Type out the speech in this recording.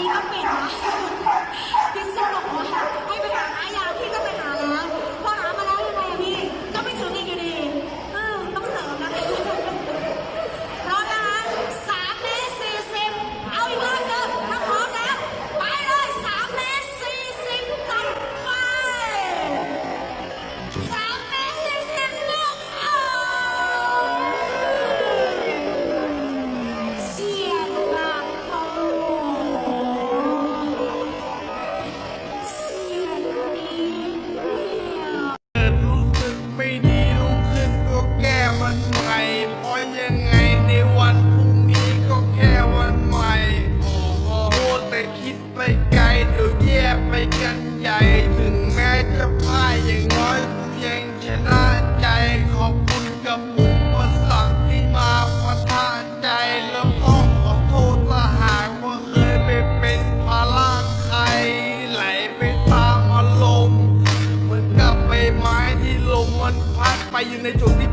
นี้ วันใหม่เพราะยังไงในวันพรุ่งนี้ก็แค่วันใหม่โอ้โหแต่คิดไปไกลเดี๋ยวแย่ไปกันใหญ่ถึงแม้จะพ่ายอย่างน้อยกูยังชนะใจขอบคุณกับอุปสรรคที่มาประทาใจแล้วต้องขอโทษถ้าหากว่าเคยไปเป็นภาระใครไหลไปตามอารมณ์เหมือนกับใบไม้ที่ลมมันพัดไปอยู่ในจุดที่